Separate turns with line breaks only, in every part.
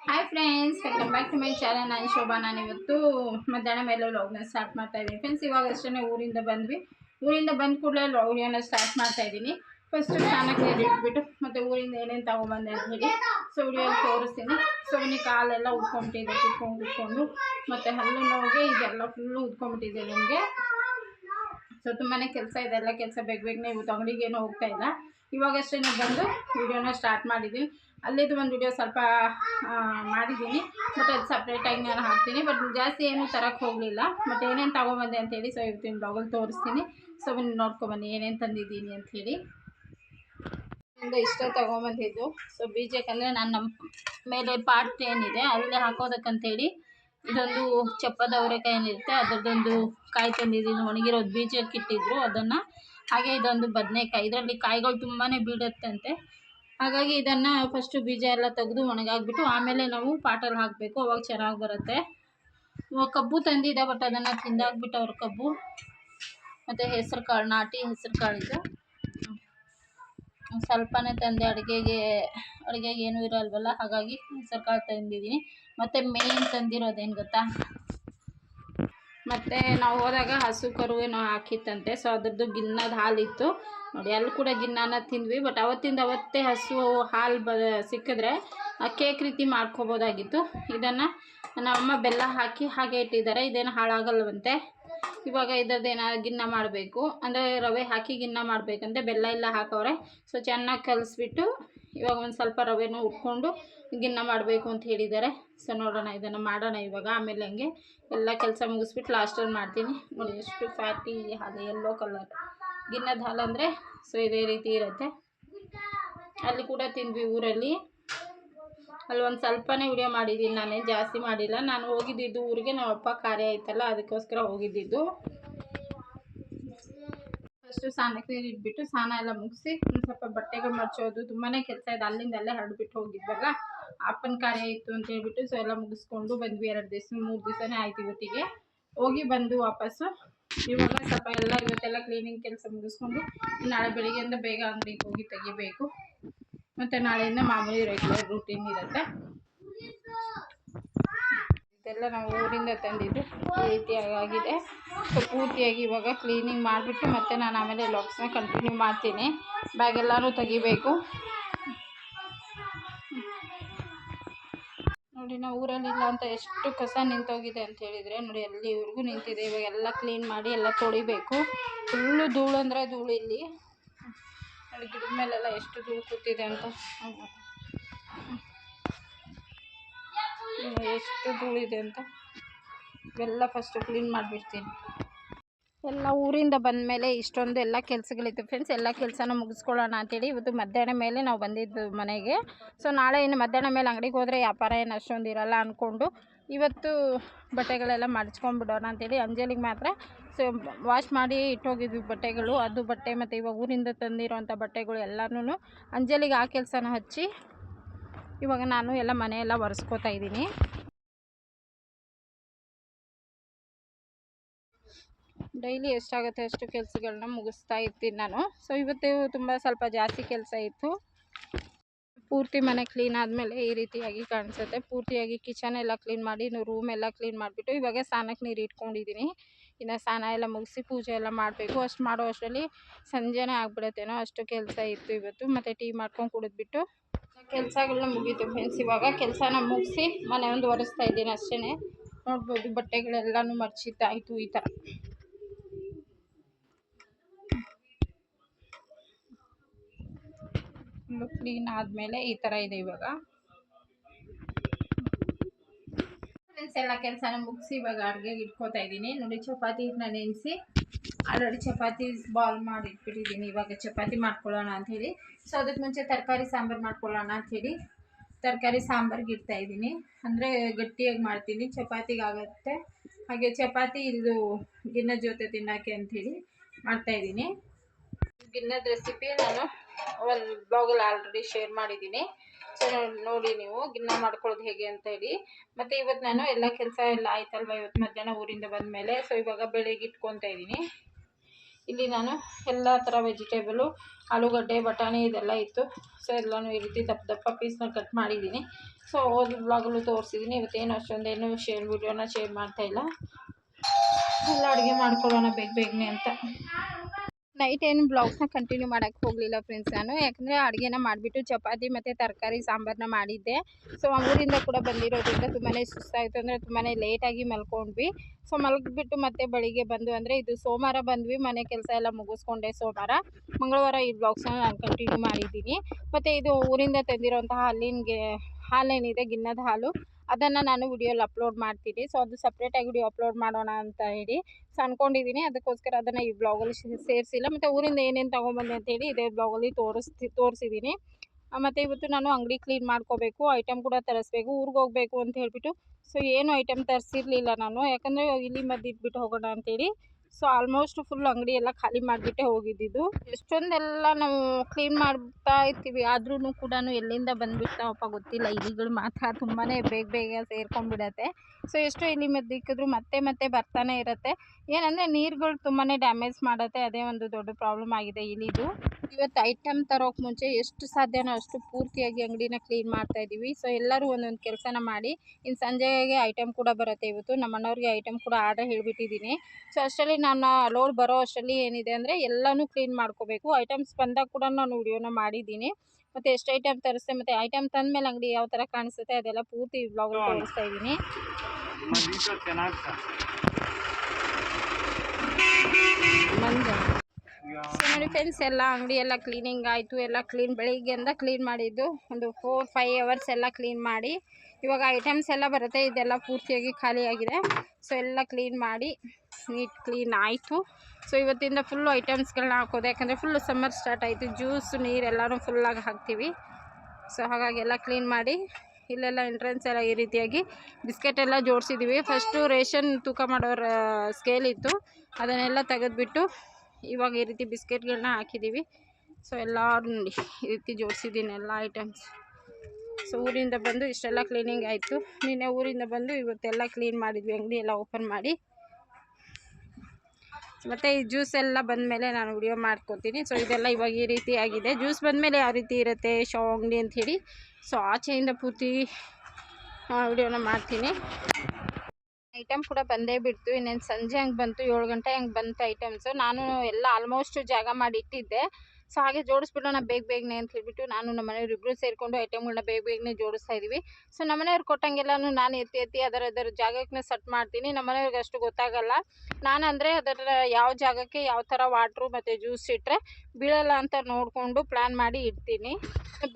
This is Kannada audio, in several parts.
Hi friends welcome back to my channel ನಾನು ಶೋಭಾ, ನಾನು ಇವತ್ತು ಮಧ್ಯಾಹ್ನ ಮೇಲೆ ಲಾಗ್ನ ಸ್ಟಾರ್ಟ್ ಮಾಡ್ತಾ ಇದ್ದೀನಿ. ಫ್ರೆಂಡ್ಸ್ ಇವಾಗ ಅಷ್ಟೇ ಊರಿಂದ ಬಂದ್ವಿ. ಊರಿಂದ ಬಂದ ಕೂಡಲೇ ಲಾಗ್ನ ಸ್ಟಾರ್ಟ್ ಮಾಡ್ತಾ ಇದ್ದೀನಿ. ಫಸ್ಟು ಸ್ನಾನಕ್ಕೆ ನೀರು ಇಟ್ಬಿಟ್ಟು ಮತ್ತು ಊರಿಂದ ಏನೇನು ತೊಗೊಬಂದೆ ಅಂತ ಹೇಳಿ ಸೊ ವಿಡಿಯೋಲಿ ತೋರಿಸ್ತೀನಿ. ಸೊ ಅವನಿಗೆ ಕಾಲೆಲ್ಲ ಉದ್ಕೊಂಬಿಟ್ಟಿದೆ ಕುತ್ಕೊಂಡು ಕುತ್ಕೊಂಡು. ಮತ್ತು ಹಲ್ಲು ನೋವಿಗೆ ಇದೆಲ್ಲ ಫುಲ್ಲು ಉದ್ಕೊಂಬಿಟ್ಟಿದೆ ನನಗೆ ಸೊ ತುಂಬಾ ಕೆಲಸ ಇದೆಲ್ಲ ಕೆಲಸ ಬೇಗ ಬೇಗನೆ ಇವತ್ತು ಅಂಗಡಿಗೇನು ಹೋಗ್ತಾ ಇಲ್ಲ. ಇವಾಗಷ್ಟೇ ಬಂದು ವಿಡಿಯೋನ ಸ್ಟಾರ್ಟ್ ಮಾಡಿದ್ದೀನಿ ಅಲ್ಲಿದ್ದು ಒಂದು ವಿಡಿಯೋ ಸ್ವಲ್ಪ ಮಾಡಿದ್ದೀನಿ. ಬಟ್ ಅದು ಸಪ್ರೇಟಾಗಿ ನಾನು ಹಾಕ್ತೀನಿ. ಬಟ್ ಜಾಸ್ತಿ ಏನು ತರಕ್ಕೆ ಹೋಗಲಿಲ್ಲ. ಬಟ್ ಏನೇನು ತೊಗೊಂಬಂದೆ ಅಂತೇಳಿ ಸೊ ಇವತ್ತಿನ ಬ್ಲಾಗಲ್ಲಿ ತೋರಿಸ್ತೀನಿ. ಸೊ ಬನ್ನಿ ನೋಡ್ಕೊಬನ್ನಿ ಏನೇನು ತಂದಿದ್ದೀನಿ ಅಂಥೇಳಿ ಇಷ್ಟ ತೊಗೊಂಬಂದಿದ್ದು. ಸೊ ಬೀಜಕ್ಕಂದರೆ ನಾನು ನಮ್ಮ ಮೇಲೆ ಪಾರ್ಟ್ ಏನಿದೆ, ಅಲ್ಲೇ ಹಾಕೋದಕ್ಕಂತೇಳಿ ಇದೊಂದು ಚಪ್ಪದ ಅವರೆಕಾಯಿ ಏನಿರುತ್ತೆ ಅದರದೊಂದು ಕಾಯಿ ತಂದಿದ್ದೀನಿ ಒಣಗಿರೋದು ಬೀಜಕ್ಕೆ ಇಟ್ಟಿದ್ರು ಅದನ್ನು. ಹಾಗೆ ಇದೊಂದು ಬದನೆಕಾಯಿ. ಇದರಲ್ಲಿ ಕಾಯಿಗಳು ತುಂಬಾ ಬೀಳುತ್ತಂತೆ. ಹಾಗಾಗಿ ಇದನ್ನು ಫಸ್ಟು ಬೀಜ ಎಲ್ಲ ತೆಗೆದು ಒಣಗಾಕ್ಬಿಟ್ಟು ಆಮೇಲೆ ನಾವು ಪಾಟಲ್ಲಿ ಹಾಕಬೇಕು. ಅವಾಗ ಚೆನ್ನಾಗಿ ಬರುತ್ತೆ. ಕಬ್ಬು ತಂದಿದ್ದೆ ಬಟ್ ಅದನ್ನು ತಿಂದಾಕ್ಬಿಟ್ಟು ಅವ್ರ ಕಬ್ಬು. ಮತ್ತು ಹೆಸರು ಕಾಳು ನಾಟಿ ಹೆಸರು ಕಾಳಿದು ಸ್ವಲ್ಪನೇ ತಂದೆ ಅಡುಗೆಗೆ ಅಡುಗೆಗೆ ಏನೂ ಇರಲ್ವಲ್ಲ, ಹಾಗಾಗಿ ಮೊಸರು ಕಾಳು ತಂದಿದ್ದೀನಿ. ಮತ್ತು ಮೇನ್ ತಂದಿರೋದೇನು ಗೊತ್ತಾ? ಮತ್ತು ನಾವು ಹೋದಾಗ ಹಸು ಕರುವೇನೋ ಹಾಕಿತ್ತಂತೆ ಸೊ ಅದ್ರದ್ದು ಗಿನ್ನದ ಹಾಲಿತ್ತು. ನೋಡಿ, ಅಲ್ಲಿ ಕೂಡ ಗಿನ್ನನ ತಿಂದ್ವಿ ಬಟ್ ಅವತ್ತಿಂದ ಅವತ್ತೇ ಹಸು ಹಾಲು ಬ, ಸಿಕ್ಕಿದ್ರೆ ಕೇಕ್ ರೀತಿ ಮಾಡ್ಕೋಬೋದಾಗಿತ್ತು. ಇದನ್ನು ನಮ್ಮಮ್ಮ ಬೆಲ್ಲ ಹಾಕಿ, ಹಾಗೆ ಇಟ್ಟಿದ್ದಾರೆ. ಇದೇನು ಹಾಳಾಗಲ್ವಂತೆ? ಇವಾಗ ಇದ್ರದ್ದೇನ ಗಿನ್ನ ಮಾಡಬೇಕು. ಅಂದರೆ ರವೆ ಹಾಕಿ ಗಿನ್ನ ಮಾಡಬೇಕಂದ್ರೆ ಬೆಲ್ಲ ಎಲ್ಲ ಹಾಕವ್ರೆ. ಸೊ ಚೆನ್ನಾಗಿ ಕಲಿಸ್ಬಿಟ್ಟು ಇವಾಗ ಒಂದು ಸ್ವಲ್ಪ ರವೆನೂ ಉಟ್ಕೊಂಡು ಗಿನ್ನ ಮಾಡಬೇಕು ಅಂತ ಹೇಳಿದ್ದಾರೆ ಸೊ ನೋಡೋಣ ಇದನ್ನು ಮಾಡೋಣ ಇವಾಗ. ಆಮೇಲೆ ಹಂಗೆ ಎಲ್ಲ ಕೆಲಸ ಮುಗಿಸ್ಬಿಟ್ಟು ಲಾಸ್ಟಲ್ಲಿ ಮಾಡ್ತೀನಿ. ನೋಡಿ ಎಷ್ಟು ಫ್ಯಾಟಿ ಹಾಲು ಎಲ್ಲೋ ಕಲರ್ ಗಿನ್ನದ ಹಾಲು ಅಂದರೆ ಸೊ ಇದೇ ರೀತಿ ಇರುತ್ತೆ. ಅಲ್ಲಿ ಕೂಡ ತಿಂದ್ವಿ ಊರಲ್ಲಿ. ಅಲ್ಲಿ ಒಂದು ಸ್ವಲ್ಪನೇ ವಿಡಿಯೋ ಮಾಡಿದ್ದೀನಿ ನಾನೇ ಜಾಸ್ತಿ ಮಾಡಿಲ್ಲ. ನಾನು ಹೋಗಿದ್ದಿದ್ದು ಊರಿಗೆ ನಮ್ಮ ಅಪ್ಪ ಕಾರ್ಯ ಐತಲ್ಲ, ಅದಕ್ಕೋಸ್ಕರ ಹೋಗಿದ್ದಿದ್ದು. ಫಸ್ಟು ಸ್ನಾನಕ್ಕೆ ನೀರು ಇಟ್ಬಿಟ್ಟು ಸ್ನಾನ ಎಲ್ಲ ಮುಗಿಸಿ, ಒಂದು ಸ್ವಲ್ಪ ಬಟ್ಟೆಗಳು ಮರ್ಚೋದು ತುಂಬಾ ಕೆಲಸ ಇದೆ. ಅಲ್ಲಿಂದ ಅಲ್ಲೇ ಹರಡ್ಬಿಟ್ಟು ಹೋಗಿದ್ವಲ್ಲ, ಅಪ್ಪನ ಕಾರ್ಯ ಇತ್ತು ಅಂತ ಹೇಳ್ಬಿಟ್ಟು ಸೊ ಎಲ್ಲ ಮುಗಿಸ್ಕೊಂಡು ಬಂದ್ವಿ ಎರಡು ದಿವಸ, ಮೂರು ದಿವಸನೇ ಆಯ್ತು ಇವತ್ತಿಗೆ. ಹೋಗಿ ಬಂದು ವಾಪಸ್ಸು. ಇವಾಗ ಸ್ವಲ್ಪ ಎಲ್ಲ ಇವತ್ತೆಲ್ಲ ಕ್ಲೀನಿಂಗ್ ಕೆಲಸ ಮುಗಿಸ್ಕೊಂಡು, ನಾಳೆ ಬೆಳಿಗ್ಗೆಯಿಂದ ಬೇಗ ಅಂಗಡಿಗೆ ಹೋಗಿ ತೆಗಿಬೇಕು. ಮತ್ತು ನಾಳೆಯಿಂದ ಮಾಮೂಲಿ ರೆಗ್ಯುಲರ್ ರೂಟೀನ್ ಇರುತ್ತೆ. ಇದೆಲ್ಲ ನಾವು ಊರಿಂದ ತಂದಿದ್ದು ಈ ಸೊ ಪೂರ್ತಿಯಾಗಿ ಇವಾಗ ಕ್ಲೀನಿಂಗ್ ಮಾಡಿಬಿಟ್ಟು ಮತ್ತೆ ನಾನು ಆಮೇಲೆ ಲಾಕ್ಸ್ನ ಕಂಟಿನ್ಯೂ ಮಾಡ್ತೀನಿ. ಬ್ಯಾಗ್ ಎಲ್ಲರೂ ತೆಗಿಬೇಕು. ನೋಡಿ, ನಾವು ಊರಲ್ಲಿಲ್ಲ ಅಂತ ಎಷ್ಟು ಕಸ ನಿಂತೋಗಿದೆ ಅಂತ ಹೇಳಿದರೆ, ನೋಡಿ ಅಲ್ಲಿವರೆಗೂ ನಿಂತಿದೆ. ಇವಾಗ ಎಲ್ಲ ಕ್ಲೀನ್ ಮಾಡಿ ಎಲ್ಲ ತೊಳಿಬೇಕು. ಫುಲ್ಲು ಧೂಳು ಅಂದರೆ ಧೂಳು ಇಲ್ಲಿ. ಗಿಡದ ಮೇಲೆಲ್ಲ ಎಷ್ಟು ಧೂಳು ಕೂತಿದೆ ಅಂತ. ಎಷ್ಟು ಧೂಳಿದೆ ಅಂತ. ಎಲ್ಲ ಫಸ್ಟು ಕ್ಲೀನ್ ಮಾಡಿಬಿಡ್ತೀನಿ. ಎಲ್ಲ ಊರಿಂದ ಬಂದ ಮೇಲೆ ಇಷ್ಟೊಂದು ಎಲ್ಲ ಕೆಲಸಗಳಿತ್ತು. ಫ್ರೆಂಡ್ಸ್ ಎಲ್ಲ ಕೆಲಸನ ಮುಗಿಸ್ಕೊಳ್ಳೋಣ ಅಂತೇಳಿ ಇವತ್ತು ಮಧ್ಯಾಹ್ನ ಮೇಲೆ ನಾವು ಬಂದಿದ್ದು ಮನೆಗೆ. ಸೊ ನಾಳೆ ಇನ್ನು ಮಧ್ಯಾಹ್ನ ಮೇಲೆ ಅಂಗಡಿಗೆ ಹೋದರೆ ವ್ಯಾಪಾರ ಏನು ಅಷ್ಟೊಂದು ಇರಲ್ಲ ಅಂದ್ಕೊಂಡು ಇವತ್ತು ಬಟ್ಟೆಗಳೆಲ್ಲ ಮಾಡಿಸ್ಕೊಂಡ್ಬಿಡೋಣ ಅಂತೇಳಿ ಅಂಜಲಿಗೆ ಮಾತ್ರ ಸೊ ವಾಶ್ ಮಾಡಿ ಇಟ್ಟೋಗಿದ್ವಿ ಬಟ್ಟೆಗಳು. ಅದು ಬಟ್ಟೆ ಮತ್ತು ಇವಾಗ ಊರಿಂದ ತಂದಿರೋಂಥ ಬಟ್ಟೆಗಳು ಎಲ್ಲನೂ ಅಂಜಲಿಗೆ ಆ ಕೆಲಸನ ಹಚ್ಚಿ ಇವಾಗ ನಾನು ಎಲ್ಲ ಮನೆಯೆಲ್ಲ ಒರೆಸ್ಕೋತಾ ಇದ್ದೀನಿ. ಡೈಲಿ ಎಷ್ಟಾಗುತ್ತೆ ಅಷ್ಟು ಕೆಲಸಗಳನ್ನ ಮುಗಿಸ್ತಾ ಇರ್ತೀನಿ ನಾನು. ಸೊ ಇವತ್ತು ತುಂಬ ಸ್ವಲ್ಪ ಜಾಸ್ತಿ ಕೆಲಸ ಇತ್ತು. ಪೂರ್ತಿ ಮನೆ ಕ್ಲೀನ್ ಆದಮೇಲೆ ಈ ರೀತಿಯಾಗಿ ಕಾಣಿಸುತ್ತೆ. ಪೂರ್ತಿಯಾಗಿ ಕಿಚನ್ ಎಲ್ಲ ಕ್ಲೀನ್ ಮಾಡಿ ರೂಮ್ ಎಲ್ಲ ಕ್ಲೀನ್ ಮಾಡಿಬಿಟ್ಟು ಇವಾಗ ಸ್ನಾನಕ್ಕೆ ನೀರು ಇಟ್ಕೊಂಡಿದ್ದೀನಿ. ಇನ್ನು ಸ್ನಾನ ಎಲ್ಲ ಮುಗಿಸಿ ಪೂಜೆ ಎಲ್ಲ ಮಾಡಬೇಕು. ಅಷ್ಟು ಮಾಡೋ ಅಷ್ಟರಲ್ಲಿ ಸಂಜೆನೇ ಆಗ್ಬಿಡುತ್ತೇನೋ ಅಷ್ಟು ಕೆಲಸ ಇತ್ತು ಇವತ್ತು. ಮತ್ತು ಟೀ ಮಾಡ್ಕೊಂಡು ಕುಡಿದ್ಬಿಟ್ಟು ಕೆಲಸಗಳನ್ನ ಮುಗೀತು ಫ್ರೆಂಡ್ಸ್ ಇವಾಗ. ಕೆಲಸನ ಮುಗಿಸಿ ಮನೆ ಒಂದು ಒರೆಸ್ತಾ ಇದ್ದೀನಿ ಅಷ್ಟೇ ನೋಡ್ಬೋದು ಬಟ್ಟೆಗಳೆಲ್ಲನೂ ಮರ್ಚಿದ್ದಾಯಿತು ಈ ಥರ ಕ್ಲೀನ್ ಆದಮೇಲೆ ಈ ಥರ ಇದೆ ಇವಾಗ. ಫ್ರೆಂಡ್ಸ್ ಎಲ್ಲ ಕೆಲಸನ ಮುಗಿಸಿ ಇವಾಗ ಅಡುಗೆಗೆ ಇಟ್ಕೋತಾ ಇದ್ದೀನಿ. ನೋಡಿ, ಚಪಾತಿ ನಾನು ನೆನೆಸಿ ಆಲ್ರೆಡಿ ಚಪಾತಿ ಬಾಲ್ ಮಾಡಿ ಇಟ್ಬಿಟ್ಟಿದ್ದೀನಿ ಇವಾಗ ಚಪಾತಿ ಮಾಡ್ಕೊಳ್ಳೋಣ ಅಂಥೇಳಿ ಸೊ ಅದಕ್ಕೆ ಮುಂಚೆ ತರಕಾರಿ, ಸಾಂಬಾರು ಮಾಡ್ಕೊಳ್ಳೋಣ ಅಂಥೇಳಿ ತರಕಾರಿ ಸಾಂಬಾರಿಗೆ ಇಡ್ತಾ ಇದ್ದೀನಿ. ಅಂದರೆ ಗಟ್ಟಿಯಾಗಿ ಮಾಡ್ತೀನಿ. ಚಪಾತಿಗೆ ಆಗುತ್ತೆ. ಹಾಗೆ ಚಪಾತಿ ಇದು ಗಿನ್ನದ ಜೊತೆ ತಿನ್ನೋಕ್ಕೆ ಅಂಥೇಳಿ ಮಾಡ್ತಾಯಿದ್ದೀನಿ ಗಿನ್ನದ ರೆಸಿಪಿ ನಾನು ಒಂದು ಬ್ಲಾಗಲ್ಲಿ ಆಲ್ರೆಡಿ ಶೇರ್ ಮಾಡಿದ್ದೀನಿ. ಸೊ ನೋಡಿ ನೀವು, ಗಿನ್ನ ಮಾಡ್ಕೊಳ್ಳೋದು ಹೇಗೆ ಅಂತ ಹೇಳಿ. ಮತ್ತು ಇವತ್ತು ನಾನು ಎಲ್ಲ ಕೆಲಸ ಎಲ್ಲ ಆಯ್ತಲ್ವ ಇವತ್ತು ಮಧ್ಯಾಹ್ನ ಊರಿಂದ ಬಂದಮೇಲೆ? ಸೊ ಇವಾಗ ಬೆಳಿಗ್ಗೆ ಇಟ್ಕೊತಾ ಇದ್ದೀನಿ. ಇಲ್ಲಿ ನಾನು ಎಲ್ಲ ಥರ ವೆಜಿಟೇಬಲು ಆಲೂಗಡ್ಡೆ, ಬಟಾಣಿ ಇದೆಲ್ಲ ಇತ್ತು. ಸೊ ಎಲ್ಲನೂ ಈ ರೀತಿ ದಪ್ಪ ದಪ್ಪ ಪೀಸ್ನ ಕಟ್ ಮಾಡಿದ್ದೀನಿ. ಸೊ ಹೋದ ಬ್ಲಾಗಲ್ಲೂ ತೋರಿಸಿದ್ದೀನಿ. ಇವತ್ತೇನು ಅಷ್ಟೊಂದೇನು ಶೇರ್ ವಿಡಿಯೋನ ಶೇರ್ ಮಾಡ್ತಾಯಿಲ್ಲ ಎಲ್ಲ ಅಡುಗೆ ಮಾಡ್ಕೊಳ್ಳೋಣ ಬೇಗ ಬೇಗನೆ ಅಂತ. ನೈಟ್ ಏನು ಬ್ಲಾಗ್ಸ್ನ ಕಂಟಿನ್ಯೂ ಮಾಡೋಕ್ಕೆ ಹೋಗಲಿಲ್ಲ ಫ್ರೆಂಡ್ಸ್ ನಾನು. ಯಾಕಂದರೆ ಅಡುಗೆನ ಮಾಡಿಬಿಟ್ಟು ಚಪಾತಿ ಮತ್ತು ತರಕಾರಿ ಸಾಂಬಾರನ್ನ ಮಾಡಿದ್ದೆ. ಸೊ ಊರಿಂದ ಕೂಡ ಬಂದಿರೋದ್ರಿಂದ ತುಂಬಾ ಸುಸ್ತಾಯಿತು. ಅಂದರೆ ತುಂಬಾ ಲೇಟಾಗಿ ಮಲ್ಕೊಂಡ್ವಿ. ಸೊ ಮಲಗಿಬಿಟ್ಟು ಮತ್ತೆ ಬೆಳಿಗ್ಗೆ ಬಂದು ಅಂದರೆ ಇದು ಸೋಮವಾರ ಬಂದ್ವಿ. ಮನೆ ಕೆಲಸ ಎಲ್ಲ ಮುಗಿಸ್ಕೊಂಡೆ ಸೋಮವಾರ. ಮಂಗಳವಾರ ಈ ಬ್ಲಾಗ್ಸ್ನ ನಾನು ಕಂಟಿನ್ಯೂ ಮಾಡಿದ್ದೀನಿ. ಮತ್ತು ಇದು ಊರಿಂದ ತಂದಿರೋಂತಹ ಹಾಲಿನ ಗೆ ಹಾಲೇನಿದೆ, ಗಿನ್ನದ ಹಾಲು. ಅದನ್ನು ನಾನು ವಿಡಿಯೋಲಿ ಅಪ್ಲೋಡ್ ಮಾಡ್ತೀನಿ. ಸೊ ಅದು ಸಪ್ರೇಟಾಗಿ ವಿಡಿಯೋ ಅಪ್ಲೋಡ್ ಮಾಡೋಣ ಅಂತ ಹೇಳಿ. ಸೊ ಅಂದ್ಕೊಂಡಿದ್ದೀನಿ ಅದಕ್ಕೋಸ್ಕರ ಅದನ್ನು ಈ ಬ್ಲಾಗಲ್ಲಿ ಸೇರಿಸಿಲ್ಲ. ಮತ್ತು ಊರಿಂದ ಏನೇನು ತೊಗೊಂಬಂದೆ ಅಂತೇಳಿ ಇದೇ ಬ್ಲಾಗಲ್ಲಿ ತೋರಿಸ್ತಿ ತೋರಿಸಿದ್ದೀನಿ ಮತ್ತು ಇವತ್ತು ನಾನು ಅಂಗಡಿ ಕ್ಲೀನ್ ಮಾಡ್ಕೋಬೇಕು. ಐಟಮ್ ಕೂಡ ತರಿಸ್ಬೇಕು. ಊರಿಗೆ ಹೋಗಬೇಕು ಅಂತ ಹೇಳ್ಬಿಟ್ಟು. ಸೊ ಏನು ಐಟಮ್ ತರಿಸಿರಲಿಲ್ಲ ನಾನು. ಯಾಕಂದರೆ ಇಲ್ಲಿ ಮದ್ದು ಇಟ್ಬಿಟ್ಟು ಹೋಗೋಣ ಅಂತೇಳಿ ಸೊ ಆಲ್ಮೋಸ್ಟ್ ಫುಲ್ ಅಂಗಡಿ ಎಲ್ಲ ಖಾಲಿ ಮಾಡಿಬಿಟ್ಟೆ ಹೋಗಿದ್ದಿದ್ದು. ಎಷ್ಟೊಂದೆಲ್ಲ ನಾವು ಕ್ಲೀನ್ ಮಾಡ್ತಾ ಇರ್ತೀವಿ ಆದ್ರೂ ಕೂಡ ಎಲ್ಲಿಂದ ಬಂದುಬಿಡ್ತಾವಪ್ಪ ಗೊತ್ತಿಲ್ಲ. ಇಲಿಗಳು ಮಾತ್ರ ತುಂಬಾ ಬೇಗ ಬೇಗ ಸೇರ್ಕೊಂಡ್ಬಿಡತ್ತೆ. ಸೊ ಎಷ್ಟು ಇಲಿ ಮದ್ದಿಕ್ಕಿದ್ರು ಮತ್ತೆ ಮತ್ತೆ ಬರ್ತಾನೆ ಇರುತ್ತೆ. ಏನಂದರೆ ನೀರುಗಳು ತುಂಬಾ ಡ್ಯಾಮೇಜ್ ಮಾಡುತ್ತೆ, ಅದೇ ಒಂದು ದೊಡ್ಡ ಪ್ರಾಬ್ಲಮ್ ಆಗಿದೆ ಇಲಿದು. ಇವತ್ತು ಐಟಮ್ ತರೋಕೆ ಮುಂಚೆ ಎಷ್ಟು ಸಾಧ್ಯನೋ ಅಷ್ಟು ಪೂರ್ತಿಯಾಗಿ ಅಂಗಡಿನ ಕ್ಲೀನ್ ಮಾಡ್ತಾ ಇದ್ದೀವಿ. ಸೊ ಎಲ್ಲರೂ ಒಂದೊಂದು ಕೆಲಸನ ಮಾಡಿ ಇನ್ನು ಸಂಜೆಗೆ ಐಟಮ್ ಕೂಡ ಬರುತ್ತೆ ಇವತ್ತು. ನಮ್ಮ ಐಟಮ್ ಕೂಡ ಆರ್ಡರ್ ಹೇಳಿಬಿಟ್ಟಿದ್ದೀನಿ. ಸೊ ಅಷ್ಟರಲ್ಲಿ ನಾನು ಲೋಡ್ ಬರೋ ಅಷ್ಟರಲ್ಲಿ ಏನಿದೆ ಅಂದರೆ ಎಲ್ಲನೂ ಕ್ಲೀನ್ ಮಾಡ್ಕೋಬೇಕು. ಐಟಮ್ಸ್ ಬಂದಾಗ ಕೂಡ ನಾನು ವಿಡಿಯೋನ ಮಾಡಿದ್ದೀನಿ. ಮತ್ತು ಎಷ್ಟು ಐಟಮ್ ತರಿಸ್ತೆ ಮತ್ತು ಐಟಮ್ ತಂದ ಮೇಲೆ ಅಂಗಡಿ ಯಾವ ಥರ ಕಾಣಿಸುತ್ತೆ ಅದೆಲ್ಲ ಪೂರ್ತಿ ಬ್ಲಾಗಲ್ಲಿ ತೋರಿಸ್ತಾ ಇದ್ದೀನಿ. ಸೊ ನೋಡಿ ಫ್ರೆಂಡ್ಸ್ ಎಲ್ಲ ಅಂಗಡಿ ಎಲ್ಲ ಕ್ಲೀನಿಂಗ್ ಆಯಿತು. ಎಲ್ಲ ಕ್ಲೀನ್ ಬೆಳಿಗ್ಗೆಯಿಂದ ಕ್ಲೀನ್ ಮಾಡಿದ್ದು. ಒಂದು ಫೋರ್ ಫೈವ್ ಅವರ್ಸ್ ಎಲ್ಲ ಕ್ಲೀನ್ ಮಾಡಿ. ಇವಾಗ ಐಟಮ್ಸ್ ಎಲ್ಲ ಬರುತ್ತೆ. ಇದೆಲ್ಲ ಪೂರ್ತಿಯಾಗಿ ಖಾಲಿಯಾಗಿದೆ. ಸೊ ಎಲ್ಲ ಕ್ಲೀನ್ ಮಾಡಿ. ನೀಟ್ ಕ್ಲೀನ್ ಆಯಿತು. ಸೊ ಇವತ್ತಿಂದ ಫುಲ್ಲು ಐಟಮ್ಸ್ಗಳನ್ನ ಹಾಕೋದು. ಯಾಕಂದರೆ ಫುಲ್ಲು ಸಮ್ಮರ್ ಸ್ಟಾರ್ಟ್ ಆಯಿತು. ಜ್ಯೂಸ್ ನೀರೆಲ್ಲನೂ ಫುಲ್ಲಾಗಿ ಹಾಕ್ತೀವಿ. ಸೊ ಹಾಗಾಗಿ ಎಲ್ಲ ಕ್ಲೀನ್ ಮಾಡಿ ಇಲ್ಲೆಲ್ಲ ಎಂಟ್ರೆನ್ಸ್ ಎಲ್ಲ ಈ ರೀತಿಯಾಗಿ ಬಿಸ್ಕೆಟ್ ಎಲ್ಲ ಜೋಡಿಸಿದ್ದೀವಿ ಫಸ್ಟು ರೇಷನ್ ತೂಕ ಮಾಡೋರ ಸ್ಕೇಲ್ ಇತ್ತು. ಅದನ್ನೆಲ್ಲ ತೆಗೆದುಬಿಟ್ಟು ಇವಾಗ ಈ ರೀತಿ ಬಿಸ್ಕೆಟ್ಗಳನ್ನ ಹಾಕಿದ್ದೀವಿ ಸೊ ಎಲ್ಲ ನೋಡಿ ಈ ರೀತಿ ಜೋಡಿಸಿದ್ದೀನಿ ಎಲ್ಲ ಐಟಮ್ಸ್ ಸೊ ಊರಿಂದ ಬಂದು ಇಷ್ಟೆಲ್ಲ ಕ್ಲೀನಿಂಗ್ ಆಯಿತು. ನಿನ್ನೆ ಊರಿಂದ ಬಂದು ಇವತ್ತೆಲ್ಲ ಕ್ಲೀನ್ ಮಾಡಿದ್ವಿ. ಅಂಗಡಿ ಎಲ್ಲ ಓಪನ್ ಮಾಡಿ. ಮತ್ತು ಈ ಜ್ಯೂಸ್ ಎಲ್ಲ ಬಂದಮೇಲೆ ನಾನು ವಿಡಿಯೋ ಮಾಡ್ಕೊತೀನಿ. ಸೊ ಇದೆಲ್ಲ ಇವಾಗ ಈ ರೀತಿ ಆಗಿದೆ. ಜ್ಯೂಸ್ ಬಂದಮೇಲೆ ಯಾವ ರೀತಿ ಇರುತ್ತೆ, ಶೋ, ಅಂಗಡಿ ಅಂಥೇಳಿ ಸೊ ಆಚೆಯಿಂದ ಪೂರ್ತಿ ವಿಡಿಯೋನ ಮಾಡ್ತೀನಿ. ಐಟಮ್ ಕೂಡ ಬಂದೇ ಬಿಡ್ತು. ಇನ್ನೇನು ಸಂಜೆ ಹಂಗೆ ಬಂತು, ಏಳು ಗಂಟೆ ಹಂಗೆ ಬಂತು ಐಟಮ್ಸು ನಾನು ಎಲ್ಲ ಆಲ್ಮೋಸ್ಟ್ ಜಾಗ ಮಾಡಿ ಇಟ್ಟಿದ್ದೆ. ಸೊ ಹಾಗೆ ಜೋಡಿಸ್ಬಿಡೋಣ ಬೇಗ ಬೇಗನೆ ಅಂತ ಹೇಳ್ಬಿಟ್ಟು ನಾನು ನಮ್ಮ ಮನೆಯವ್ರು ಇಬ್ಬರು ಸೇರಿಕೊಂಡು ಐಟಮ್ಗಳನ್ನ ಬೇಗ ಬೇಗನೆ ಜೋಡಿಸ್ತಾ ಇದ್ದೀವಿ ಸೊ ನಮ್ಮ ಮನೆಯವ್ರು ಕೊಟ್ಟಂಗೆಲ್ಲನೂ ನಾನು ಎತ್ತಿ ಎತ್ತಿ ಅದರ ಅದರ ಜಾಗಕ್ಕೆ ಸೆಟ್ ಮಾಡ್ತೀನಿ. ನಮ್ಮ ಮನೆಯವ್ರಿಗೆ ಅಷ್ಟು ಗೊತ್ತಾಗಲ್ಲ. ನಾನು ನಾನಂದರೆ ಅದರ ಯಾವ ಜಾಗಕ್ಕೆ ಯಾವ ಥರ ವಾಟ್ರು ಮತ್ತು ಜ್ಯೂಸ್ ಇಟ್ಟರೆ ಬೀಳಲ್ಲ ಅಂತ ನೋಡಿಕೊಂಡು ಪ್ಲ್ಯಾನ್ ಮಾಡಿ ಇಡ್ತೀನಿ.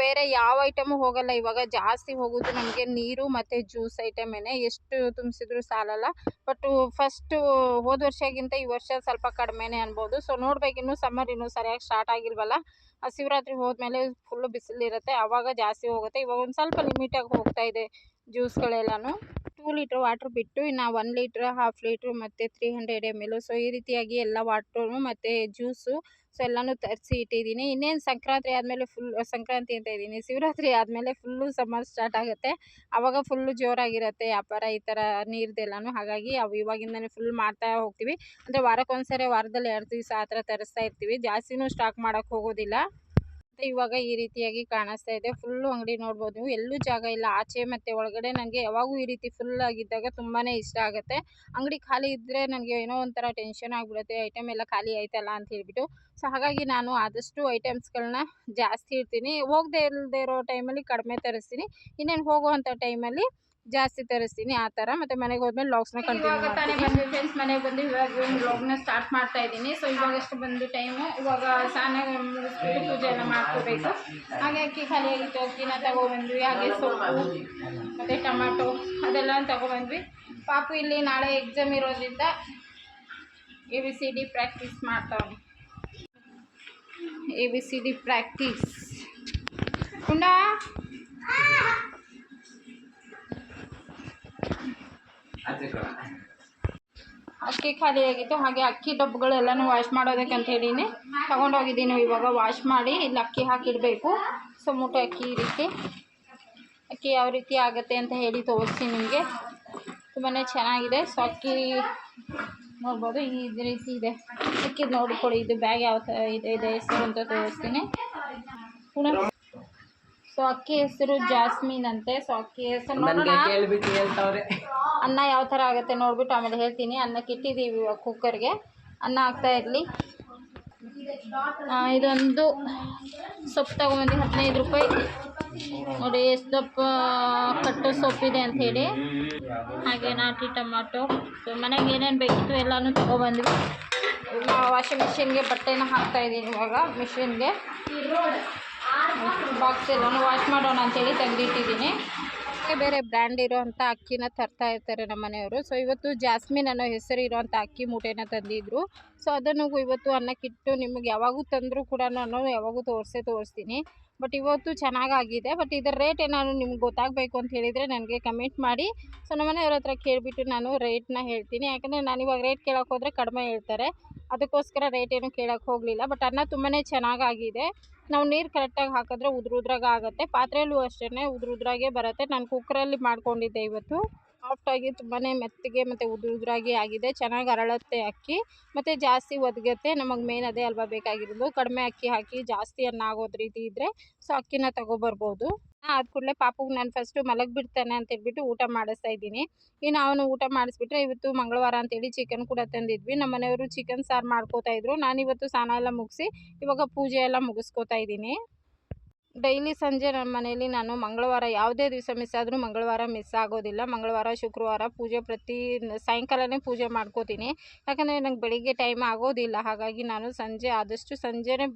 ಬೇರೆ ಯಾವ ಐಟಮು ಹೋಗಲ್ಲ. ಇವಾಗ ಜಾಸ್ತಿ ಹೋಗೋದು ನಮಗೆ ನೀರು ಮತ್ತು ಜ್ಯೂಸ್ ಐಟಮೇನೆ ಎಷ್ಟು ತುಂಬಿಸಿದ್ರು ಸಾಲಲ್ಲ. ಬಟ್ ಫಸ್ಟು ಹೋದ ವರ್ಷಕ್ಕಿಂತ ಈ ವರ್ಷ ಸ್ವಲ್ಪ ಕಡಿಮೆನೇ ಅನ್ಬೋದು. ಸೊ ನೋಡ್ಬೇಕು. ಇನ್ನೂ ಸಮ್ಮರ್ ಇನ್ನೂ ಸರಿಯಾಗಿ ಸ್ಟಾರ್ಟ್ ಆಗಿಲ್ವಲ್ಲ. ಆ ಶಿವರಾತ್ರಿ ಹೋದ್ಮೇಲೆ ಫುಲ್ಲು ಬಿಸಿಲಿರುತ್ತೆ. ಆವಾಗ ಜಾಸ್ತಿ ಹೋಗುತ್ತೆ. ಇವಾಗ ಒಂದು ಸ್ವಲ್ಪ ಲಿಮಿಟಾಗಿ ಹೋಗ್ತಾ ಇದೆ ಜ್ಯೂಸ್ಗಳೆಲ್ಲನೂ ಟೂ ಲೀಟ್ರ್ ವಾಟ್ರ್ ಬಿಟ್ಟು ಇನ್ನು ಒನ್ ಲೀಟ್ರ್ ಹಾಫ್ ಲೀಟ್ರ್ ಮತ್ತು three hundred M L so ಈ ರೀತಿಯಾಗಿ ಎಲ್ಲ ವಾಟ್ರು ಮತ್ತು ಜ್ಯೂಸು ಸೊ ಎಲ್ಲನೂ ತರಿಸಿ ಇಟ್ಟಿದ್ದೀನಿ. ಇನ್ನೇನು ಸಂಕ್ರಾಂತಿ ಆದಮೇಲೆ ಫುಲ್ ಸಂಕ್ರಾಂತಿ ಅಂತ ಇದ್ದೀನಿ. ಶಿವರಾತ್ರಿ ಆದಮೇಲೆ ಫುಲ್ಲು ಸಮ್ಮರ್ ಸ್ಟಾರ್ಟ್ ಆಗುತ್ತೆ. ಆವಾಗ ಫುಲ್ಲು ಜೋರಾಗಿರುತ್ತೆ ವ್ಯಾಪಾರ ಈ ಥರ ನೀರ್ದೆಲ್ಲನೂ. ಹಾಗಾಗಿ ಅವು ಇವಾಗಿಂದನೇ ಫುಲ್ ಮಾಡ್ತಾ ಹೋಗ್ತೀವಿ. ಅಂದರೆ ವಾರಕ್ಕೊಂದ್ಸರಿ ವಾರದಲ್ಲಿ ಎರಡು ದಿವಸ ಆ ಥರ ತರಿಸ್ತಾ ಇರ್ತೀವಿ. ಜಾಸ್ತಿನೂ ಸ್ಟಾಕ್ ಮಾಡೋಕ್ಕೆ ಹೋಗೋದಿಲ್ಲ. ಮತ್ತು ಇವಾಗ ಈ ರೀತಿಯಾಗಿ ಕಾಣಿಸ್ತಾ ಇದೆ. ಫುಲ್ಲು ಅಂಗಡಿ ನೋಡ್ಬೋದು. ನೀವು ಎಲ್ಲೂ ಜಾಗ ಇಲ್ಲ. ಆಚೆ ಮತ್ತೆ ಒಳಗಡೆ ನನಗೆ ಯಾವಾಗೂ ಈ ರೀತಿ ಫುಲ್ ಆಗಿದ್ದಾಗ ತುಂಬಾ ಇಷ್ಟ ಆಗುತ್ತೆ. ಅಂಗಡಿ ಖಾಲಿ ಇದ್ದರೆ ನನಗೆ ಏನೋ ಒಂಥರ ಟೆನ್ಷನ್ ಆಗಿಬಿಡುತ್ತೆ. ಐಟಮ್ ಎಲ್ಲ ಖಾಲಿ ಆಯ್ತಲ್ಲ ಅಂತ ಹೇಳ್ಬಿಟ್ಟು. ಸೊ ಹಾಗಾಗಿ ನಾನು ಆದಷ್ಟು ಐಟಮ್ಸ್ಗಳನ್ನ ಜಾಸ್ತಿ ಇಡ್ತೀನಿ. ಹೋಗದೆ ಇಲ್ಲದೆ ಇರೋ ಟೈಮಲ್ಲಿ ಕಡಿಮೆ ತರಿಸ್ತೀನಿ. ಇನ್ನೇನು ಹೋಗುವಂಥ ಟೈಮಲ್ಲಿ ಜಾಸ್ತಿ ತರಿಸ್ತೀನಿ ಆ ಥರ ಮತ್ತು ಮನೆಗೆ ಹೋದ್ಮೇಲೆ ಲಾಗ್ಸ್ನ ಕಂಟಿನ್ಯೂ ತಾನೇ ಬಂದೆ ಫ್ರೆಂಡ್ಸ್ ಮನೆಗೆ ಬಂದು ಇವಾಗ ಲಾಗ್ನ ಸ್ಟಾರ್ಟ್ ಮಾಡ್ತಾ ಇದ್ದೀನಿ. ಸೊ ಇವಾಗಷ್ಟು ಬಂದು ಟೈಮು ಇವಾಗ ಸ್ನಾನ ಮುಗಿಸ್ಬಿಟ್ಟು ಪೂಜೆ ಎಲ್ಲ ಮಾಡ್ಕೋಬೇಕು. ಹಾಗೆ ಅಕ್ಕಿ ಖಾಲಿ ಆಗಿತ್ತು. ಅಕ್ಕಿನ ತಗೊಬಂದ್ವಿ. ಹಾಗೆ ಸೊಪ್ಪು ಮತ್ತು ಟೊಮಾಟೊ ಅದೆಲ್ಲ ತಗೊಬಂದ್ವಿ. ಪಾಪು ಇಲ್ಲಿ ನಾಳೆ ಎಕ್ಸಾಮ್ ಇರೋದ್ರಿಂದ A B C D practice ಮಾಡ್ತಾವೆ A B C D practice ಕುಂಡಾ ಅಕ್ಕಿ ಖಾಲಿ ಆಗಿತ್ತು, ಹಾಗೆ ಅಕ್ಕಿ ಡಬ್ಬಗಳೆಲ್ಲನೂ ವಾಶ್ ಮಾಡೋದಕ್ಕೆ ಅಂತ ಹೇಳಿನಿ. ತೊಗೊಂಡೋಗಿದ್ದೀನಿ ಇವಾಗ ವಾಶ್ ಮಾಡಿ, ಇಲ್ಲಿ ಅಕ್ಕಿ ಹಾಕಿಡಬೇಕು. ಸೊ ಮೂಟೆ ಅಕ್ಕಿ ಈ ರೀತಿ. ಅಕ್ಕಿ ಯಾವ ರೀತಿ ಆಗುತ್ತೆ ಅಂತ ಹೇಳಿ ತೋರಿಸ್ತೀನಿ ನಿಮಗೆ. ತುಂಬಾ ಚೆನ್ನಾಗಿದೆ. ಸೊ ಅಕ್ಕಿ ನೋಡ್ಬೋದು, ಈ ರೀತಿ ಇದೆ. ಅಕ್ಕಿ ನೋಡ್ಕೊಳ್ಳಿ, ಇದು ಬ್ಯಾಗ್ ಯಾವ ಥರ ಇದೆ ಇದೆ ಹೆಸರು ಅಂತ ತೋರಿಸ್ತೀನಿ. ಸೊ ಅಕ್ಕಿ ಹೆಸರು ಜಾಸ್ಮಿನ್ ಅಂತೆ. ಸೊ ಅಕ್ಕಿ ಹೆಸರು
ನನಗೆ
ನೋಡೋಣ
ಕೇಳ್ಬಿಟ್ಟು ಹೇಳ್ತಾವ್ರೆ.
ಅನ್ನ ಯಾವ ಥರ ಆಗುತ್ತೆ ನೋಡ್ಬಿಟ್ಟು ಆಮೇಲೆ ಹೇಳ್ತೀನಿ. ಅನ್ನಕ್ಕೆ ಇಟ್ಟಿದ್ದೀವಿ ಇವಾಗ ಕುಕ್ಕರ್ಗೆ ಅನ್ನ ಹಾಕ್ತಾ ಇರಲಿ. ಇದೊಂದು ಸೊಪ್ಪು ತಗೊಂಬಂದು ಹದಿನೈದು ರೂಪಾಯಿ. ನೋಡಿ ಎಷ್ಟು ದಪ್ಪ ಕಟ್ಟು ಸೊಪ್ಪಿದೆ ಅಂಥೇಳಿ ಹಾಗೆ ನಾಟಿ ಟೊಮಾಟೊ ಸೊ ಮನೆಗೆ ಏನೇನು ಬೇಕಿತ್ತು ಎಲ್ಲನೂ ತೊಗೊಬಂದ್ವಿ. ವಾಷಿಂಗ್ ಮಿಷಿನ್ಗೆ ಬಟ್ಟೆನ ಹಾಕ್ತಾಯಿದ್ದೀನಿ ಇವಾಗ ಮಿಷಿನ್ಗೆ. ಬಾಕ್ಸ್ ಎಲ್ಲನೂ ವಾಶ್ ಮಾಡೋಣ ಅಂತೇಳಿ ತೆಗೆದಿಟ್ಟಿದ್ದೀನಿ. ಬೇರೆ ಬ್ರ್ಯಾಂಡ್ ಇರೋವಂಥ ಅಕ್ಕಿನ ತರ್ತಾ ಇರ್ತಾರೆ ನಮ್ಮ ಮನೆಯವರು. ಸೊ ಇವತ್ತು ಜಾಸ್ಮಿನ್ ಅನ್ನೋ ಹೆಸರು ಇರೋವಂಥ ಅಕ್ಕಿ ಮೂಟೆನ ತಂದಿದ್ರು. ಸೊ ಅದನ್ನು ಇವತ್ತು ಅನ್ನಕ್ಕಿಟ್ಟು ನಿಮಗೆ ಯಾವಾಗೂ ತಂದರೂ ಕೂಡ ನಾನು ಯಾವಾಗೂ ತೋರಿಸೇ ತೋರಿಸ್ತೀನಿ. ಬಟ್ ಇವತ್ತು ಚೆನ್ನಾಗಾಗಿದೆ. ಬಟ್ ಇದರ ರೇಟ್ ಏನಾದ್ರು ನಿಮ್ಗೆ ಗೊತ್ತಾಗಬೇಕು ಅಂತ ಹೇಳಿದರೆ ನನಗೆ ಕಮೆಂಟ್ ಮಾಡಿ. ಸೊ ನಮ್ಮ ಮನೆಯವ್ರ ಹತ್ರ ಕೇಳಿಬಿಟ್ಟು ನಾನು ರೇಟ್ನ ಹೇಳ್ತೀನಿ. ಯಾಕಂದರೆ ನಾನು ಇವಾಗ ರೇಟ್ ಕೇಳೋಕೆ ಕಡಿಮೆ ಹೇಳ್ತಾರೆ. ಅದಕ್ಕೋಸ್ಕರ ರೇಟ್ ಏನು ಕೇಳೋಕ್ಕೆ ಹೋಗಲಿಲ್ಲ. ಬಟ್ ಅನ್ನ ತುಂಬಾ ಚೆನ್ನಾಗಾಗಿದೆ. ನಾವು ನೀರು ಕರೆಕ್ಟಾಗಿ ಹಾಕಿದ್ರೆ ಉದುರು ಉದ್ರಾಗ ಆಗುತ್ತೆ. ಪಾತ್ರೆಯಲ್ಲೂ ಅಷ್ಟೇ ಉದುರು ಉದ್ರಾಗೆ ಬರುತ್ತೆ. ನಾನು ಕುಕ್ಕರಲ್ಲಿ ಮಾಡ್ಕೊಂಡಿದ್ದೆ ಇವತ್ತು. ಸಾಫ್ಟಾಗಿ ತುಂಬಾ ಮೆತ್ತಗೆ ಮತ್ತು ಉದುರು ಉದ್ರಾಗೆ ಆಗಿದೆ. ಚೆನ್ನಾಗಿ ಅರಳುತ್ತೆ ಅಕ್ಕಿ. ಮತ್ತು ಜಾಸ್ತಿ ಒದಗತ್ತೆ. ನಮಗೆ ಮೇನ್ ಅದೇ ಅಲ್ವಾ ಬೇಕಾಗಿರೋದು. ಕಡಿಮೆ ಅಕ್ಕಿ ಹಾಕಿ ಜಾಸ್ತಿ ಅನ್ನ ಆಗೋದು ರೀತಿ ಇದ್ದರೆ ಸೊ ಅಕ್ಕಿನ ತಗೊಬರ್ಬೋದು. ಆದ ಕೂಡಲೇ ಪಾಪಗೆ ನಾನು ಫಸ್ಟು ಮಲಗಿಬಿಡ್ತಾನೆ ಅಂತ ಹೇಳ್ಬಿಟ್ಟು ಊಟ ಮಾಡಿಸ್ತಾ ಇದ್ದೀನಿ. ಇನ್ನು ಅವನು ಊಟ ಮಾಡಿಸ್ಬಿಟ್ರೆ ಇವತ್ತು ಮಂಗಳವಾರ ಅಂತೇಳಿ ಚಿಕನ್ ಕೂಡ ತಂದಿದ್ವಿ. ನಮ್ಮ ಮನೆಯವರು ಚಿಕನ್ ಸಾರು ಮಾಡ್ಕೋತಾ ಇದ್ರು. ನಾನಿವತ್ತು ಸ್ನಾನ ಎಲ್ಲ ಮುಗಿಸಿ ಇವಾಗ ಪೂಜೆ ಎಲ್ಲ ಮುಗಿಸ್ಕೋತಾ ಇದ್ದೀನಿ. ಡೈಲಿ ಸಂಜೆ ನಮ್ಮ ಮನೆಯಲ್ಲಿ ನಾನು ಮಂಗಳವಾರ ಯಾವುದೇ ದಿವಸ ಮಿಸ್ ಆದರೂ ಮಂಗಳವಾರ ಮಿಸ್ ಆಗೋದಿಲ್ಲ. ಮಂಗಳವಾರ, ಶುಕ್ರವಾರ ಪೂಜೆ ಪ್ರತಿ ಸಾಯಂಕಾಲನೇ ಪೂಜೆ ಮಾಡ್ಕೋತೀನಿ. ಯಾಕಂದರೆ ನಂಗೆ ಬೆಳಿಗ್ಗೆ ಟೈಮ್ ಆಗೋದಿಲ್ಲ. ಹಾಗಾಗಿ ನಾನು ಸಂಜೆ ಆದಷ್ಟು ಸಂಜೆನೇ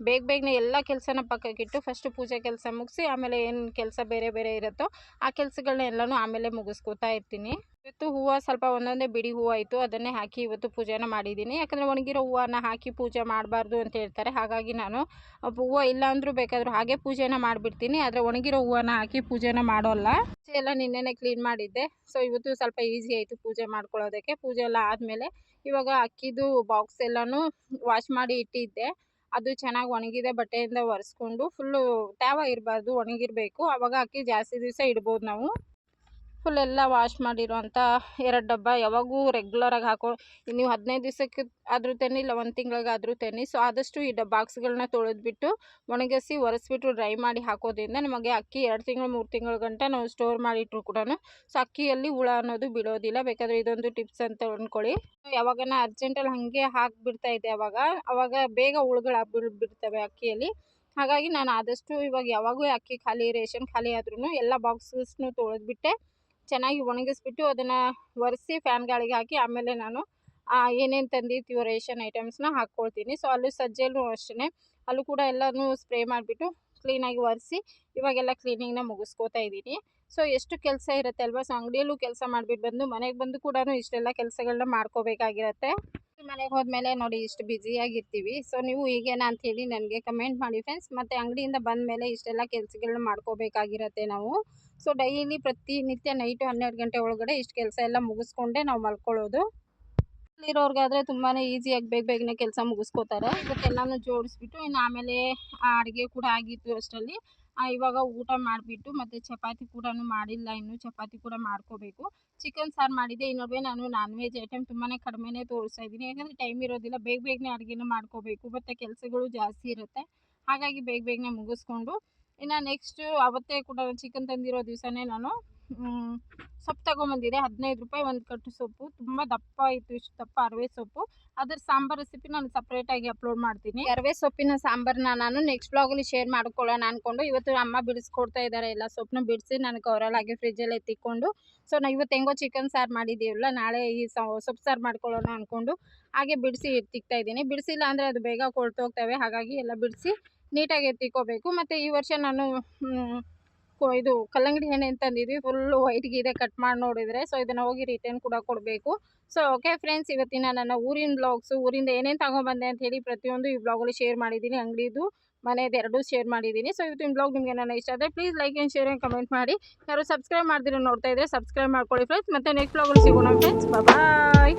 ಬೇಗ ಬೇಗನೆ ಎಲ್ಲ ಕೆಲಸನ ಪಕ್ಕಕ್ಕಿಟ್ಟು ಫಸ್ಟು ಪೂಜೆ ಕೆಲಸ ಮುಗಿಸಿ ಆಮೇಲೆ ಏನು ಕೆಲಸ ಬೇರೆ ಬೇರೆ ಇರುತ್ತೋ ಆ ಕೆಲಸಗಳನ್ನ ಎಲ್ಲನೂ ಆಮೇಲೆ ಮುಗಿಸ್ಕೋತಾ ಇರ್ತೀನಿ. ಇವತ್ತು ಹೂವು ಸ್ವಲ್ಪ ಒಂದೊಂದೇ ಬಿಡಿ ಹೂವು ಇತ್ತು ಅದನ್ನೇ ಹಾಕಿ ಇವತ್ತು ಪೂಜೆನ ಮಾಡಿದ್ದೀನಿ. ಯಾಕಂದರೆ ಒಣಗಿರೋ ಹೂವನ್ನ ಹಾಕಿ ಪೂಜೆ ಮಾಡಬಾರ್ದು ಅಂತ ಹೇಳ್ತಾರೆ. ಹಾಗಾಗಿ ನಾನು ಹೂವು ಇಲ್ಲ ಅಂದರೂ ಬೇಕಾದರೂ ಹಾಗೆ ಪೂಜೆನ ಮಾಡಿಬಿಡ್ತೀನಿ. ಆದರೆ ಒಣಗಿರೋ ಹೂವನ್ನ ಹಾಕಿ ಪೂಜೆನ ಮಾಡೋಲ್ಲ. ಎಲ್ಲ ನಿನ್ನೆನೇ ಕ್ಲೀನ್ ಮಾಡಿದ್ದೆ. ಸೊ ಇವತ್ತು ಸ್ವಲ್ಪ ಈಸಿ ಆಯಿತು ಪೂಜೆ ಮಾಡ್ಕೊಳ್ಳೋದಕ್ಕೆ. ಪೂಜೆ ಎಲ್ಲ ಆದಮೇಲೆ ಇವಾಗ ಅಕ್ಕಿದು ಬಾಕ್ಸ್ ಎಲ್ಲನೂ ವಾಶ್ ಮಾಡಿ ಇಟ್ಟಿದ್ದೆ. ಅದು ಚೆನ್ನಾಗಿ ಒಣಗಿದೆ, ಬಟ್ಟೆಯಿಂದ ಒರೆಸ್ಕೊಂಡು ಫುಲ್ಲು ತ್ಯಾವ ಇರಬಾರ್ದು, ಒಣಗಿರಬೇಕು. ಆವಾಗ ಅಕ್ಕಿ ಜಾಸ್ತಿ ದಿವಸ ಇಡ್ಬೋದು ನಾವು. ಫುಲ್ ಎಲ್ಲ ವಾಶ್ ಮಾಡಿರೋಂಥ ಎರಡು ಡಬ್ಬ ಯಾವಾಗೂ ರೆಗ್ಯುಲರಾಗಿ ಹಾಕೋ ನೀವು ಹದಿನೈದು ದಿವಸಕ್ಕೆ ಆದರೂ ತನ್ನಿ, ಇಲ್ಲ ಒಂದು ತಿಂಗಳಿಗಾದರೂ ತನ್ನಿ. ಸೊ ಆದಷ್ಟು ಈ ಡ ಬಾಕ್ಸ್ಗಳನ್ನ ತೊಳೆದ್ಬಿಟ್ಟು ಒಣಗಿಸಿ ಒರೆಸ್ಬಿಟ್ಟು ಡ್ರೈ ಮಾಡಿ ಹಾಕೋದ್ರಿಂದ ನಮಗೆ ಅಕ್ಕಿ ಎರಡು ತಿಂಗಳು, ಮೂರು ತಿಂಗಳ ಗಂಟ ನಾವು ಸ್ಟೋರ್ ಮಾಡಿಟ್ರು ಕೂಡ ಸೊ ಅಕ್ಕಿಯಲ್ಲಿ ಹುಳ ಅನ್ನೋದು ಬಿಡೋದಿಲ್ಲ ಬೇಕಾದರೆ ಇದೊಂದು ಟಿಪ್ಸ್ ಅಂತ ಅಂದ್ಕೊಳ್ಳಿ ಯಾವಾಗನ ಅರ್ಜೆಂಟಲ್ಲಿ ಹಾಗೆ ಹಾಕಿಬಿಡ್ತಾ ಇದೆ ಅವಾಗ. ಅವಾಗ ಬೇಗ ಹುಳುಗಳು ಬಿಡ್ತವೆ ಅಕ್ಕಿಯಲ್ಲಿ. ಹಾಗಾಗಿ ನಾನು ಆದಷ್ಟು ಇವಾಗ ಯಾವಾಗೂ ಅಕ್ಕಿ ಖಾಲಿ, ರೇಷನ್ ಖಾಲಿ ಆದ್ರೂ ಎಲ್ಲ ಬಾಕ್ಸಸ್ನು ತೊಳೆದ್ಬಿಟ್ಟೆ. ಚೆನ್ನಾಗಿ ಒಣಗಿಸ್ಬಿಟ್ಟು ಅದನ್ನು ಒರೆಸಿ ಫ್ಯಾನ್ ಗಾಳಿಗೆ ಹಾಕಿ, ಆಮೇಲೆ ನಾನು ಏನೇನು ತಂದಿರ್ತೀವೋ ರೇಷನ್ ಐಟಮ್ಸ್ನ ಹಾಕ್ಕೊಳ್ತೀನಿ ಸೊ ಅಲ್ಲೂ ಸಜ್ಜೆಲ್ಲೂ ಅಷ್ಟೇ ಅಲ್ಲೂ ಕೂಡ ಎಲ್ಲನೂ ಸ್ಪ್ರೇ ಮಾಡಿಬಿಟ್ಟು ಕ್ಲೀನಾಗಿ ಒರೆಸಿ ಇವಾಗೆಲ್ಲ ಕ್ಲೀನಿಂಗ್ನ ಮುಗಿಸ್ಕೋತಾ ಇದ್ದೀನಿ. ಸೊ ಎಷ್ಟು ಕೆಲಸ ಇರುತ್ತೆ ಅಲ್ವಾ ಸೊ ಅಂಗಡಿಯಲ್ಲೂ ಕೆಲಸ ಮಾಡಿಬಿಟ್ಟು ಬಂದು, ಮನೆಗೆ ಬಂದು ಕೂಡ ಇಷ್ಟೆಲ್ಲ ಕೆಲಸಗಳನ್ನ ಮಾಡ್ಕೋಬೇಕಾಗಿರತ್ತೆ. ಮನೆಗೆ ಹೋದ್ಮೇಲೆ ನೋಡಿ ಇಷ್ಟು ಬ್ಯುಸಿಯಾಗಿರ್ತೀವಿ ಸೊ ನೀವು ಹೀಗೇನಾ ಅಂಥೇಳಿ ನನಗೆ ಕಮೆಂಟ್ ಮಾಡಿ ಫ್ರೆಂಡ್ಸ್ ಮತ್ತು ಅಂಗಡಿಯಿಂದ ಬಂದ ಮೇಲೆ ಇಷ್ಟೆಲ್ಲ ಕೆಲಸಗಳನ್ನ ಮಾಡ್ಕೋಬೇಕಾಗಿರತ್ತೆ ನಾವು. ಸೊ, ಡೈಲಿ ಪ್ರತಿನಿತ್ಯ ನೈಟು ಹನ್ನೆರಡು ಗಂಟೆ ಒಳಗಡೆ ಇಷ್ಟು ಕೆಲಸ ಎಲ್ಲ ಮುಗಿಸ್ಕೊಂಡೆ ನಾವು ಮಲ್ಕೊಳ್ಳೋದು. ಇರೋರ್ಗಾದ್ರೆ ತುಂಬಾ ಈಸಿಯಾಗಿ ಬೇಗ ಬೇಗನೆ ಕೆಲಸ ಮುಗಿಸ್ಕೋತಾರೆ. ಇವತ್ತೆಲ್ಲನೂ ಜೋಡಿಸ್ಬಿಟ್ಟು, ಇನ್ನು ಆಮೇಲೆ ಅಡುಗೆ ಕೂಡ ಆಗಿತ್ತು ಅಷ್ಟರಲ್ಲಿ. ಇವಾಗ ಊಟ ಮಾಡಿಬಿಟ್ಟು ಮತ್ತು ಚಪಾತಿ ಕೂಡ ಮಾಡಿಲ್ಲ, ಇನ್ನು ಚಪಾತಿ ಕೂಡ ಮಾಡ್ಕೋಬೇಕು. ಚಿಕನ್ ಸಾರು ಮಾಡಿದೆ ನಡುವೆ ನಾನು ನಾನ್ ವೆಜ್ ಐಟಮ್ ತುಂಬಾ ಕಡಿಮೆನೇ ತೋರಿಸ್ತಾ ಇದ್ದೀನಿ. ಯಾಕಂದರೆ ಟೈಮ್ ಇರೋದಿಲ್ಲ, ಬೇಗ ಬೇಗನೆ ಅಡುಗೆನ ಮಾಡ್ಕೋಬೇಕು, ಮತ್ತು ಕೆಲಸಗಳು ಜಾಸ್ತಿ ಇರುತ್ತೆ. ಹಾಗಾಗಿ ಬೇಗ ಬೇಗನೆ ಮುಗಿಸ್ಕೊಂಡು ಇನ್ನು ನೆಕ್ಸ್ಟು ಅವತ್ತೇ ಕೂಡ ಚಿಕನ್ ತಂದಿರೋ ದಿವಸನೇ ನಾನು ಸೊಪ್ಪು ತಗೊಂಬಂದಿದ್ದೆ. ಹದಿನೈದು ರೂಪಾಯಿ ಒಂದು ಕಟ್ಟು ಸೊಪ್ಪು. ತುಂಬ ದಪ್ಪ ಇತ್ತು, ಇಷ್ಟು ದಪ್ಪ ಅರವೆ ಸೊಪ್ಪು. ಅದ್ರ ಸಾಂಬಾರು ರೆಸಿಪಿ ನಾನು ಸಪ್ರೇಟಾಗಿ ಅಪ್ಲೋಡ್ ಮಾಡ್ತೀನಿ. ಅರವೆ ಸೊಪ್ಪಿನ ಸಾಂಬಾರನ್ನ ನಾನು ನೆಕ್ಸ್ಟ್ ಬ್ಲಾಗಲ್ಲಿ ಶೇರ್ ಮಾಡ್ಕೊಳ್ಳೋಣ ಅಂದ್ಕೊಂಡು ಇವತ್ತು ಅಮ್ಮ ಬಿಡಿಸ್ಕೊಡ್ತಾ ಇದ್ದಾರೆ ಎಲ್ಲ ಸೊಪ್ಪನ್ನ ಬಿಡಿಸಿ ನಾನು ಕವರಲ್ಲಾಗಿ ಫ್ರಿಜ್ಜಲ್ಲಿ ಎತ್ತಿಕೊಂಡು. ಸೊ ನಾವು ಇವತ್ತು ಹೆಂಗೋ ಚಿಕನ್ ಸಾರು ಮಾಡಿದ್ದೀವಲ್ಲ, ನಾಳೆ ಈ ಸೊಪ್ಪು ಸಾರು ಮಾಡ್ಕೊಳ್ಳೋಣ ಅಂದ್ಕೊಂಡು ಹಾಗೆ ಬಿಡಿಸಿ ತಿಕ್ತಾ ಇದ್ದೀನಿ. ಬಿಡಿಸಿಲ್ಲ ಅಂದರೆ ಅದು ಬೇಗ ಕೊಳ್ತೋಗ್ತವೆ. ಹಾಗಾಗಿ ಎಲ್ಲ ಬಿಡಿಸಿ ನೀಟಾಗಿ ಎತ್ತಿಕೋಬೇಕು. ಮತ್ತು ಈ ವರ್ಷ ನಾನು ಇದು ಕಲ್ಲಂಗಡಿ ಎಣ್ಣೆ ತಂದಿದ್ವಿ. ಫುಲ್ಲು ವೈಟ್ಗಿದೆ ಕಟ್ ಮಾಡಿ ನೋಡಿದರೆ. ಸೊ ಇದನ್ನು ಹೋಗಿ ರಿಟರ್ನ್ ಕೂಡ ಕೊಡಬೇಕು. ಸೊ ಓಕೆ ಫ್ರೆಂಡ್ಸ್ ಇವತ್ತಿನ ನನ್ನ ಊರಿನ ಬ್ಲಾಗ್ಸು ಊರಿಂದ ಏನೇನು ತಗೊಂಡ್ಬಂದೆ ಅಂತ ಹೇಳಿ ಪ್ರತಿಯೊಂದು ಈ ಬ್ಲಾಗಲ್ಲಿ ಶೇರ್ ಮಾಡಿದ್ದೀನಿ. ಅಂಗಡಿದು ಮನೆಯದು ಎರಡೂ ಶೇರ್ ಮಾಡಿದ್ದೀನಿ. ಸೊ ಇವತ್ತಿನ ಬ್ಲಾಗ್ ನಿಮಗೆ ನನ್ನ ಇಷ್ಟ ಆದರೆ please like and share and comment ಮಾಡಿ. ಯಾರು ಸಬ್ಸ್ಕ್ರೈಬ್ ಮಾಡ್ದಿರೋ ನೋಡ್ತಾ ಇದ್ದರೆ ಸಬ್ಸ್ಕ್ರೈಬ್ ಮಾಡ್ಕೊಳ್ಳಿ ಫ್ರೆಂಡ್ಸ್ ಮತ್ತು ನೆಕ್ಸ್ಟ್ ಬ್ಲಾಗಲ್ಲಿ ಸಿಗೋಣ ಫ್ರೆಂಡ್ಸ್ ಬಾಯ್